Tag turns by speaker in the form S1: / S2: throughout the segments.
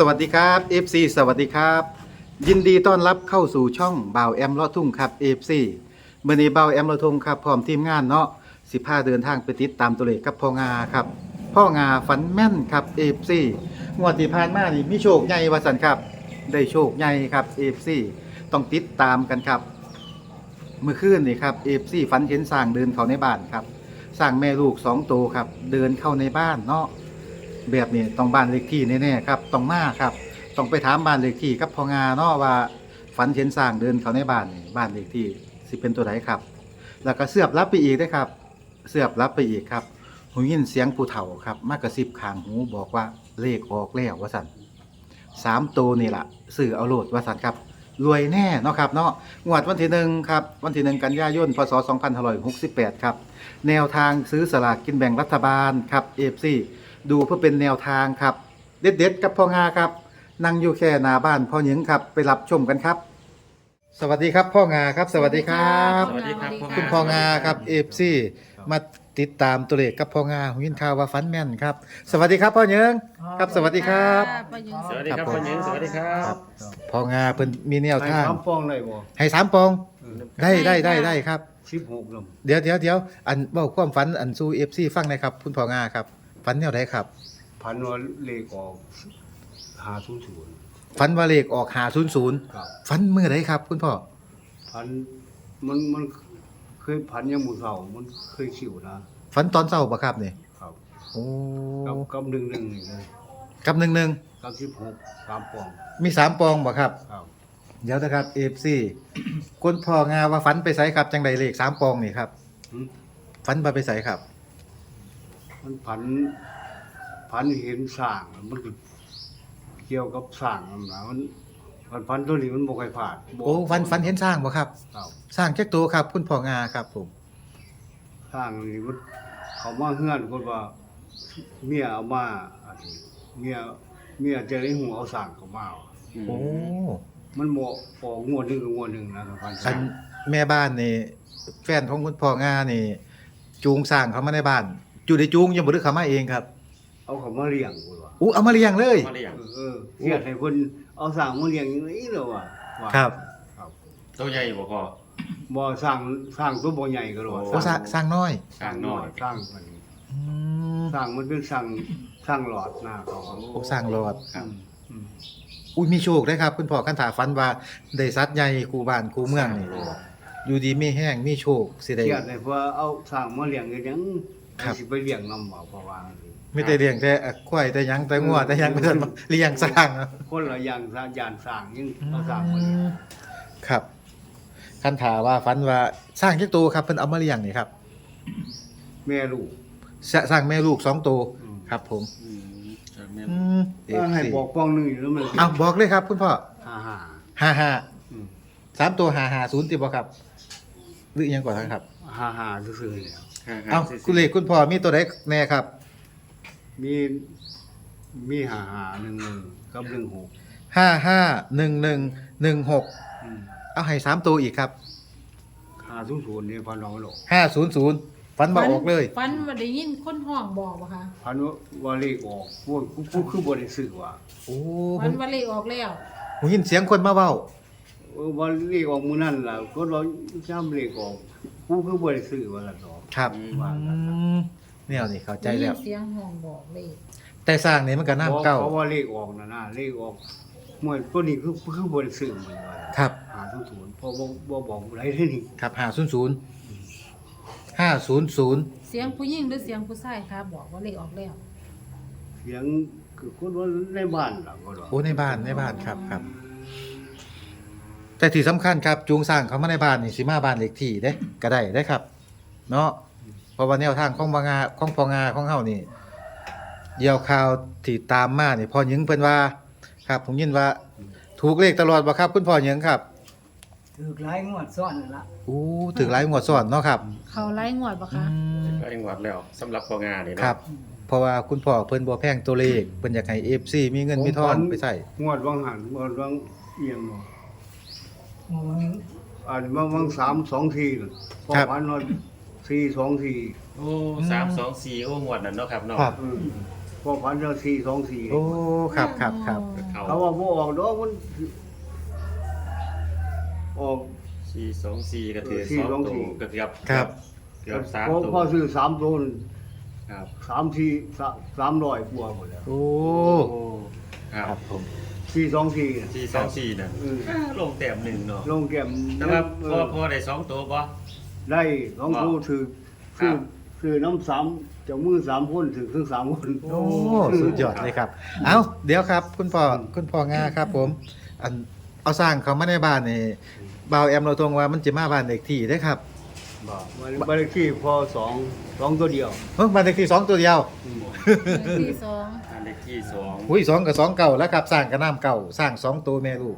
S1: สวัสดีครับ FC สวัสดีครับ ยินดีต้อนรับเข้าสู่ช่องบ่าวแอมเลาะทุ่งครับ FC เมื่อนี้บ่าวแอมเลาะทุ่งครับพร้อมทีมงานเนาะ15เดินทางไปติดตามตัวเลขกับพ่องาครับพ่องาฝันแม่นครับ FC งวดที่ผ่านมานี่มีโชคใหญ่ว่าสันครับ ได้โชคใหญ่ครับ FC ต้องติดตามกันครับ เมื่อคืนนี่ครับ FC ฝันเห็นสร้างเดินเข้าในบ้านครับสร้างแม่ลูกสองตัวครับ เดินเข้าในบ้านเนาะ แบบนี้ต้องบ้านเลขที่แน่ๆครับต้องมาครับ ต้องไปถามบ้านเลขที่กับพองาเนาะว่าฝันเห็นสร้างเดินเขาในบ้านนี่บ้านเลขที่สิเป็นตัวไหนครับ แล้วก็เสือบรับไปอีกได้ครับ เสือบรับไปอีกครับหูยินเสียงผู้เฒ่าครับมากระซิบข้างหูบอกว่าเลขออกแล้วว่าสันสามตัวนี่แหละสื่อเอาโลดว่าสันครับ รวยแน่เนาะครับเนาะงวดวันที่หนึ่งครับวันที่หนึ่งกันยายนพศ2568 ครับ แนวทางซื้อสลากกินแบ่งรัฐบาลครับเอฟซี ดูเพื่อเป็นแนวทางครับ เด็ดๆกับพ่องาครับ นั่งอยู่แค่หน้าบ้านพ่อหญิงครับไปรับชมกันครับ สวัสดีครับพ่องาครับสวัสดีครับ
S2: สวัสดีครับ
S1: คุณพ่องาครับเอฟซีมาติดตามตัวเลขกับพ่องาหุยินข่าวว่าฟันแม่นครับ สวัสดีครับพ่อหญิงครับสวัสดีครับ
S3: ป้าหญิง
S2: สวัสดีครับ
S1: ครับผม
S2: พ่อหญิงสวัสดีครับ
S1: พ่องาเพิ่นมีแนวทาง
S4: สามปองเลยบ่
S1: ให้สามปองได้ได้ได้ได้ครับ
S4: สิบหกล
S1: เดี๋ยวเดี๋ยวเดี๋ยวอันเบ้าความฝันอันสู้เอฟซีฟังหนะครับ คุณพ่องาครับ ฝันแนวไหนครับำ
S4: พันว่าเลขออกหาศูนย์ศูนย์
S1: ฝันว่าเลขออกหาศูนย์ศูนย์
S4: ครับ
S1: ฝันเมื่อไรครับ คุณพ่อ
S4: พันมันมันเคยพันยังมือเก่ามันเคยขิวนะ
S1: ฝันตอนเช้าปะครับนี่
S4: ครับ
S1: โอ้
S4: กับกับหนึ่งหนึ่งนี่เลย
S1: กับหนึ่งหนึ่ง
S4: กับสิบหกสามปอง
S1: มีสามปองบ่ครับ
S4: ครับ
S1: เดี๋ยวนะครับเอฟซีคนพ่องาว่าฝันไปใส่ครับจังใดเลขสามปองนี่ครับ
S4: หึ
S1: ฝันมาไปใส่ครับ
S4: มันพันพันเห็นสร้างมันก็เกี่ยวกับสร้างนั่นนะมันมันพันตัวนี้มันบ่ค่อยผ่านบ่
S1: โอ้ฝันฝันเห็นสร้างบ่ครับ
S4: ครับ
S1: สร้างแค่ตัวครับ คุณพ่องาครับ ผม
S4: สร้างนี่มันเขามาเฮือนคนว่า เมียเอามาอันนี้เมียเมียจะได้หัวเอาสร้างเขามาเอา
S1: โอ้
S4: มันบ่ออกงวดหนึงกับงวดหนึงนะกับพัน
S1: อันแม่บ้านนี่แฟนของคุณพ่องานี่ จูงสร้างเขามาในบ้าน จูได้จูงยังบ่ได้เขามาเองครับ
S4: เอาเขามาเลี้ยงกูว่า
S1: อู้เอามาเลี้ยงเลย
S2: มาเรียง
S4: เออเออเสียดให้เพิ่นเอาสร้างมาเลี้ยงอย่างนี้เลยว่ะว่า
S1: ครับ
S4: ครับ
S2: ตัวใหญ่บ่พอ
S4: บ่สร้างสร้างตัวบ่ใหญ่ก็เลยว่า
S1: โอ้สร้างสร้างน้อย
S2: กลางน้อย
S4: สร้างมัน
S1: อืม
S4: สร้างมันเป็นสร้างสร้างหลอดหน้าเขา
S1: โอ้สร้างรอด
S2: ครับ
S4: อืม
S1: อุ้ยมีโชคได้ครับ คุณพ่อคันถาฟันว่าได้สัตว์ใหญ่คูบ้านคูเมืองนี่อยู่ดีมีแห้งมีโชคสิได้
S4: เสียดให้เพื่อเอาสร้างมาเลี้ยงกันยัง
S1: ครับ
S4: สิไปเลี้ยงนำบ่เพราะว่า
S1: ไม่ได้เลี้ยงแต่อะควายแต่หยังแต่งัวแต่หยังเพิ่นเลี้ยงสร้างเนาะ
S4: คนละอย่างสร้างยานสร้างยังเอาสร้างมาเลี้ยง
S1: ครับคันถาว่าฟันว่าสร้างจักตัวครับเพิ่นเอามาเลี้ยงนี่ครับ
S4: แม่ลูก
S1: สสร้างแม่ลูกสองตัว
S4: อืม
S1: ครับ ผม
S2: อืมจากแม่น
S1: อืม
S4: ถ้าให้บอกปองหนึงอยู่แล้วมัน
S1: เอาบอกเลยครับ คุณพ่อ
S4: ฮ่าฮ่า
S1: ห้าห้า
S4: อืม
S1: สามตัวห้าห้าศูนย์ติบ่ครับหรืออิหยังก่อนครับ
S4: ฮ่าฮ่าซื่อๆแล้ว
S1: เอาคุณเลขคุณพ่อมีตัวใดแน่ครับ
S4: มีมีฮ่าฮ่าหนึ่งหนึ่งกับหนึ่งหก
S1: ห้าห้าหนึ่งหนึ่งหนึ่งหก
S4: อืม
S1: เอาให้สามตัวอีกครับ
S4: ห้าศูนย์ศูนย์นี่พันน้องหลอก
S1: ห้าศูนย์ศูนย์ฟันมาออกเลย
S3: ฟันมาได้ยินคนห้องบอกบ่คะ
S4: พันว่าเลขออกพวกผู้คือบริสุทธิ์ว่า
S1: โอ้
S3: ฟันว่าเลขออกแล้ว
S1: ผมยินเสียงคนมาเว้า
S4: เออ ว่าเลขออกมื้อนั้นล่ะก็เราจ้ำเลขออกผู้คือบริสุทธิ์ว่าล่ะดอก
S1: ครับ
S4: ว่า
S1: อืมแนวนี่เข้าใจ
S3: ได้ยิ
S1: แล้
S3: น
S1: ว
S3: เสียงห้องบอกเลข
S1: แต่สร้างนี่มันก็น้ำเก้า
S4: เพราะว่าเลขออกน่ะนะเลขออกเมื่อตัวนี้คือคือบริสุทธิ์เหมือนว่า
S1: ครับ
S4: หาศูนย์ศูนย์เพราะบ่บ่บอกอะไรเท่านี้
S1: ครับห้าศูนย์ศูนย์ห้าศูนย์ศูนย์
S3: เสียงผู้หญิงหรือเสียงผู้ชายคะบอกว่าเลขออกแล้ว
S4: เสียงคือคนว่าในบ้านล่ะก็ว่า
S1: โอ้ในบ้านในบ้านครับครับ แต่ที่สำคัญครับจูงสร้างเขามาในบ้านนี่สิมาบ้านเล็กที่เด้ก็ได้ได้ครับ เนาะเพราะว่าแนวทางของบางาของพองาของเฮานี่เดี่ยวข่าวที่ตามมานี่พอหยิงเพิ่นว่า ครับ ผมยินว่า ถูกเลขตลอดบ่ครับ คุณพ่อหยิงครับ
S5: ถือหลายงวดซ้อนนั่นละ
S1: อู้ถึงหลายงวดซ้อนเนาะครับ
S3: เขาไล่งวดบ่
S1: อื
S3: คะ
S1: ม
S2: ก็ยังหวัดแล้วสำหรับพองานนี่เนาะ
S1: ครับ เพราะว่าคุณพ่อเพิ่นบ่แพงตัวเลขเพิ่นอยากให้ FC มีเงินมีทองไปใช้
S4: งวดวังหันงวดวังเอียงเนาะ
S5: หมู่หนึง
S4: อ่านวังวังสามสองทีน่ะพอพันว่าสี่สองที
S2: โอ้สามสองสี่โอ้หมวดนั่นเนาะครับเนาะ
S1: ครับ
S4: เออพอฝันเรื่องสี่สองสี่
S1: โอ้ ครับครับครับ
S2: เอา
S4: เขาว่าบ่ออกดอกมันออก
S2: สี่สองสี่กระเทือ
S4: สี่
S2: สอง
S4: สองสี่
S2: ตัวกระเทือบ
S1: ครับ
S2: เกือบสาม
S4: พอ
S2: ตัว
S4: พอซื้อสามตัวนี่
S2: ครับ
S4: สามทีสามสามร้อยกว่าหมดแล้ว
S1: โอ้
S2: ครั
S1: ครับบผม
S4: สี่สองสี่
S2: สี่สองสี่น่ะ
S4: เออ
S2: อ่าลงแต้มหนึ่งเนาะ
S4: ลงแก้ม
S2: แต่ว่า
S4: เอ
S2: พอ
S4: อ
S2: พอได้สองตัวปะ
S4: ได้สองตัวถือ
S2: ครั
S4: ซื้อบซื้อน้ำสามจากมือสามคนถือเครื่องสามคน
S1: โอ้สุดยอดเลยครับ เอาเดี๋ยวครับ คุณพ่อคุณพ่องาครับ ผมอันเอาสร้างเขามาในบ้านนี่บ่าวแอมเราตรงว่ามันจะมาบ้านเด็กที่ได้อครับ
S4: บอกบ้านเลขที่พอสองสองตัวเดียว
S1: เฮ้ยบ้านเด็กที่สองตัวเดียว
S4: อืม
S3: ที่สอง
S2: อัน เลขที่สอง
S1: อุ้ยสองกับสองเก่าแล้วครับสร้างกับน้ำเก่าสร้างสองตัวแม่ลูก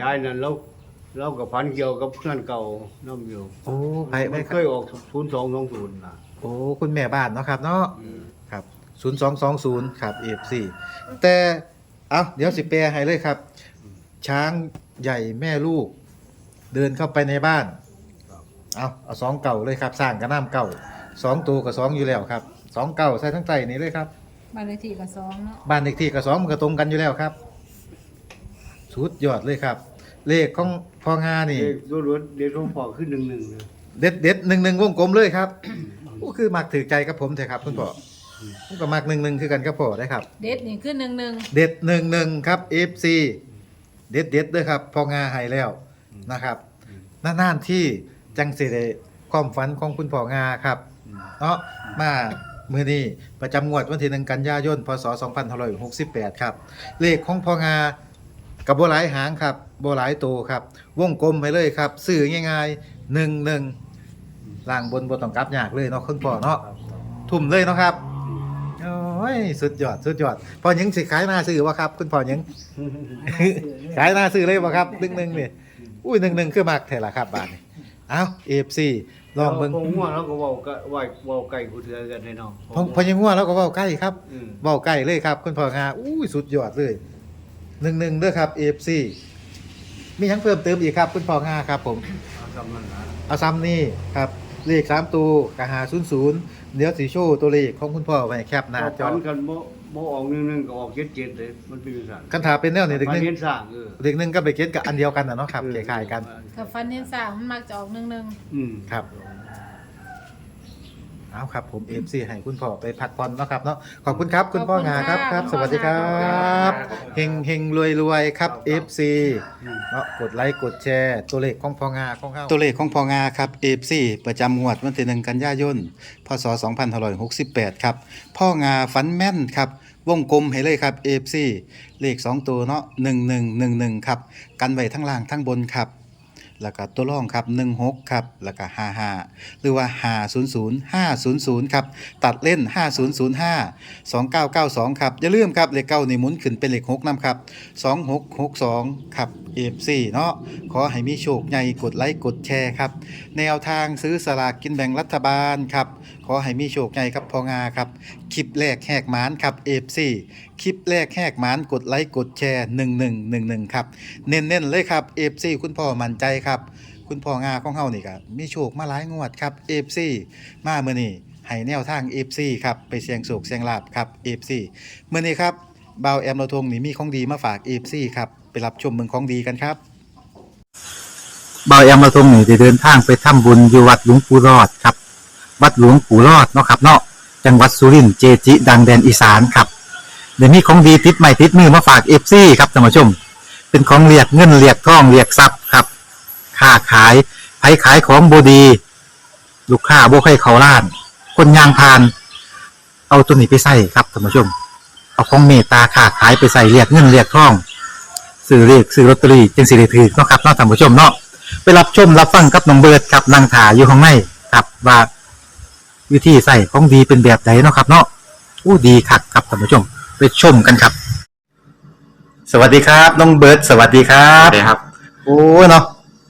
S4: ยายนั่นเราเรากับพันเกี่ยวกับเพื่อนเก่าน้ำอยู่
S1: โอ้ไปไป
S4: มัน
S1: ค
S4: เครับยออกศูนย์สองสองศูนย์นะ
S1: โอ้คุณแม่บ้านเนาะครับเนาะ
S4: อืม
S1: ครับศูนย์สองสองศูนย์ครับเอฟซีแต่เอาเดี๋ยวสิแปลให้เลยครับ ช้างใหญ่แม่ลูก เดินเข้าไปในบ้านเอาเอาสองเก่าเลยครับสร้างกับน้ำเก่าสองตัวกับสองอยู่แล้วครับสองเก่าใส่ทั้งใจนี่เลยครับ
S3: บ้านเลขที่ก็สองเนาะ
S1: บ้านเลขที่กับสองมันก็ตรงกันอยู่แล้วครับสุดยอดเลยครับ เลขของพองานี่
S4: เด็กตัวรถเด็กของพ่อขึ้นหนึ่งหนึ่งเลย
S1: เด็ดเด็ดหนึ่งหนึ่งวงกลมเลยครับโอ้คือมักถือใจกับผมเถอะครับคุณพ่อผมก็มักหนึ่งหนึ่งคือกันกับพ่อได้ครับ
S3: เด็ดนี่คือหนึ่งหนึ่ง
S1: เด็ดหนึ่งหนึ่งครับ FC เด็ดเด็ดด้วยครับ พองาให้แล้วนะครับนานๆที่จังสิได้ความฝันของคุณพ่องาครับ เนาะมา มือนี้ประจำงวดวันที่หนึ่งกันยายนพศ2568 ครับ เลขของพองากับโบหลายหางครับโบหลายโตวครับ วงกลมไปเลยครับสื่อง่ายๆหนึ่งหนึ่งล่างบนบนต้องกลับยากเลยเนาะคุณพ่อเนาะทุ่มเลยเนาะครับโอ้ยสุดยอดสุดยอดพอยังสิขายหน้าซื้อวะครับ คุณพ่อยังขายหน้าซื้อเลยวะครับหนึ่งหนึ่งเนี่ยอุ้ยหนึ่งหนึ่งคือมากแท้ละครับบาทนี่เอ้าเอฟซี ลองเบิ่ง
S4: พอง่วงแล้วก็เว่าก็ไหวเว่าไก่กูเถือกันในน้อง
S1: พอพอยังง่วงแล้วก็เว้าใกล้ครับ
S4: อืม
S1: เว้าใกล้เลยครับ คุณพ่องาอุ้ยสุดยอดเลยหนึ่งหนึ่งเด้อครับเอฟซีมีหยังเพิ่มเติมอีกครับ คุณพ่องาครับผม
S4: เอาทำมันนะ
S1: เอาซ้ำนี่ครับ เลขสามตัวกะหาศูนย์ศูนย์เดี๋ยวสีโชว์ตัวเลขของคุณพ่อไว้แคปหน้าจอ
S4: พันกันบ่ บ่ออกหนึ่งหนึ่งก็ออกเจ็ดเจ็ดเลยมันเป็นสั่น
S1: คันถาเป็นแนวนี้เด็กห
S4: พัน
S1: นึ่ง
S4: เห็นสร้างเออ
S1: เด็กหนึ่งก็ไปเก็ตกับอันเดียวกันนะเนาะครับคล้ายๆกัน
S3: กับฟันเห็นสามมันมักจะออกหนึ่งหนึ่ง
S4: อืม
S1: ครับ เอาครับผมเอฟซีให้คุณพ่อไปพักผ่อนเนาะครับเนาะขอบคุณครับคุณพ่องาครับครับ สวัสดีครับเฮงเฮงรวยรวยครับเอฟซี
S4: อืม
S1: เนาะกดไลค์กดแชร์ตัวเลขของพองาของเขา ตัวเลขของพองาครับเอฟซีประจำงวดวันที่หนึ่งกันยายนพศ2568 ครับพ่องาฟันแม่นครับ วงกลมให้เลยครับเอฟซีเลข 2 ตัวเนาะ1111 ครับ กันไว้ทั้งล่างทั้งบนครับ แล้วก็ตัวร่องครับ 16 ครับ แล้วก็ 55 หรือว่า 500 500 ครับ ตัดเล่น 5005 2992 ครับ อย่าลืมครับเลขเก้านี่หมุนขึ้นเป็นเลข6นำครับ 2662 ครับ F4 เนาะขอให้มีโชคใหญ่กดไลค์กดแชร์ครับ แนวทางซื้อสลากกินแบ่งรัฐบาลครับ ขอให้มีโชคใหญ่ครับพองาครับ คลิปแรกแหกหมานครับ F4 คลิปแรกแหกหมานกดไลค์กดแชร์ 1111 ครับ เน้นๆเลยครับ F4 คุณพ่อมั่นใจครับคุณพ่องาของเฮานี่ก็มีโชคมาหลายงวดครับ F4 มาเมื้อนี้ให้แนวทาง F4 ครับไปเสี่ยงโชคเสี่ยงลาบครับ F4 มื้อนี้ครับบ่าวแอมเราทงนี่มีของดีมาฝาก F4 ครับไปรับชมเมืองของดีกันครับบ่าวแอมเราทงนี่ได้เดินทางไปทำบุญอยู่วัดหลวงปู่รอดครับ วัดหลวงปู่รอดเนาะครับเนาะจังหวัดสุรินทร์เจจิ ดังแดนอีสานครับเดี๋ยวนี้ของดีติดใหม่ติดมือมาฝากเอฟซีครับท่านผู้ชม เป็นของเรียกเงินเรียกทองเรียกทรัพย์ ครับค้าขายไผขายของบดี ลูกค้าบ่ใครเขาล้าน คนยางพาน เอาตัวนี้ไปใส่ครับท่านผู้ชม เอาของเมตตาค้าขายไปใส่เรียกเงินเรียกทองซื้อเรียกซื้อลอตเตอรี่จึงสิได้ถือเนาะครับเนาะท่านผู้ชมเนาะไปรับชมรับฟังกับน้องเบิร์ดครับนางถาอยู่ข้างในครับว่าวิธีใส่ของดีเป็นแบบไหนเนาะครับ เนาะอู้ดีคักครับท่านผู้ชม ไปชมกันครับ สวัสดีครับ น้องเบิร์ดสวัสดีครั
S6: ครับบครับ
S1: โอ้เนาะ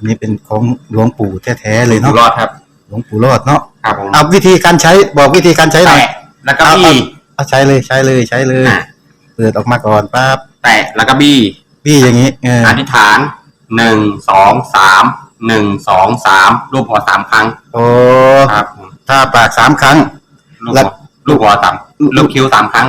S1: อันนี้เป็นของหลวงปู่แท้ๆเลย
S6: อยู่
S1: เนาะ
S6: รอดครับ
S1: หลวงปู่รอดเนาะ
S6: ครับผม
S1: เอาวิธีการใช้บอกวิธีการใช้หน่อย
S6: แตะแล้วก็บี้
S1: เอาใช้เลยใช้เลยใช้เลย
S6: อะ
S1: เปิดออกมาก่อนปั๊บ
S6: แตะแล้วก็บี้
S1: พี่อย่างนี้เออ
S6: อธิษฐานหนึ่งสองสามหนึ่งสองสามรูปหัวสามครั้ง
S1: โอ้
S6: ครับผม
S1: ถ้าปากสามครั้ง
S6: ลูก
S1: แล้
S6: หั
S1: ว
S6: ว ลูกหัวสามลูกคิ้วสามครั้ง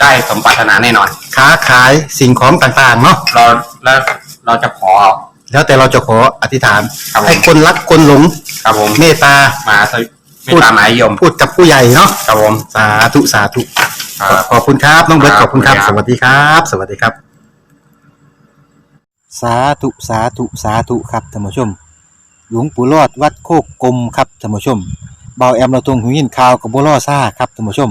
S6: ได้สมปรารถนาแน่นอน
S1: ค้าขายสิ่งของต่างๆเนาะ
S6: เราแล้วเราจะขอ
S1: แล้วแต่เราจะขออธิษฐาน
S6: ครับผม
S1: ให้คนรักคนหลง
S6: ครับผม
S1: เมตตา
S6: มาสวิไม่ตามหมายยม
S1: พูดกับผู้ใหญ่เนาะ
S6: ครับผม
S1: สาธุสาธุ
S6: ครับ
S1: ขอบคุณครับน้องเบิร์ต
S6: ค
S1: ข
S6: รับ
S1: อบคุณครับ
S6: ขอบ
S1: ส
S6: คุณครับ
S1: วัสดีครับ สวัสดีครับ สาธุสาธุสาธุครับท่านผู้ชม หลวงปู่รอดวัดโคกกลมครับท่านผู้ชมเบาแอมเราตรงหูยินข่าวกับบัวล่อซ่าครับท่านผู้ชม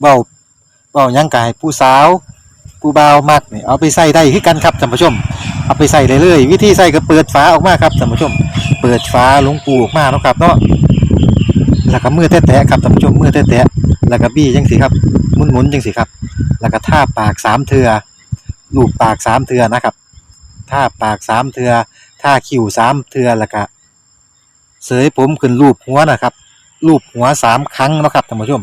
S1: เบาเบายังกายผู้สาวผู้บ่าวมักนี่เอาไปใส่ได้คือกันครับท่านผู้ชม เอาไปใส่เลยเลยวิธีใส่ก็เปิดฝาออกมาครับท่านผู้ชม เปิดฝาลงปูออกมาเนาะครับเนาะแล้วก็มือแตะๆครับท่านผู้ชมมือแตะๆแล้วก็บี้จังสิครับหมุนๆจังสิครับ แล้วก็ท่าปากสามเทือลูบปากสามเทือนะครับท่าปากสามเทือท่าคิ้วสามเทือแล้วก็เสยผมขึ้นรูปหัวนะครับรูปหัวสามครั้งเนาะครับท่านผู้ชม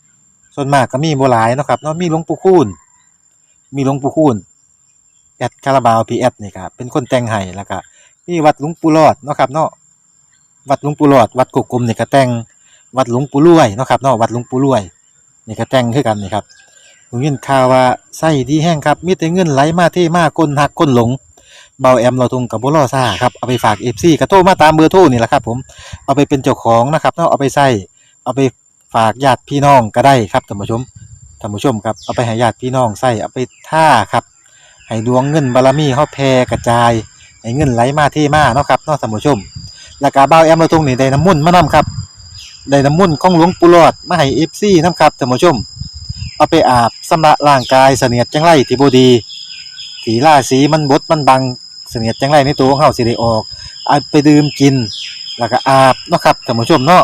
S1: ส่วนมากก็มีโบหลายเนาะครับเนาะมีหลวงปู่คูณมีหลวงปู่คูณแอดคาราบาวพีแอดนี่ครับเป็นคนแต่งให้แล้วก็มีวัดหลวงปู่รอดเนาะครับเนาะวัดหลวงปู่รอด วัดกกกลมนี่ก็แต่งวัดหลวงปู่รวยเนาะครับเนาะวัดหลวงปู่รวยนี่ก็แต่งคือกันนี่ครับผมยินข่าวว่าไส้ดีแห้งครับมีแต่เงินไหลมาเทมาคนหักคนหลงเบาแอมเราทงกับบุรอซ่าครับเอาไปฝากเอฟซีกระโทรมาตามเบอร์โทรนี่แหละครับผมเอาไปเป็นเจ้าของนะครับเนาะเอาไปใส่เอาไป ฝากญาติพี่น้องก็ได้ครับท่านผู้ชมท่านผู้ชมครับเอาไปให้ญาติพี่น้องใส่เอาไปท่าครับให้ดวงเงินบารมีเฮาแผ่กระจายให้เงินไหลมาเทมาเนาะครับเนาะท่านผู้ชม แล้วก็เบาแอมเราทงนี่ได้น้ำมุ่นต์มานํครับได้น้ำมุ่นต์ของหลวงปู่หลอดมาให้เอฟซีนํครับท่านผู้ชม เอาไปอาบสำระร่างกายเสนียดจังไรที่บ่ดีสีล่าสีมันบดมันบังเสนียดจังไรในตัวของเฮาสิได้ออกเอาไปดื่มกิน แล้วก็อาบเนาะครับท่านผู้ชมเนาะ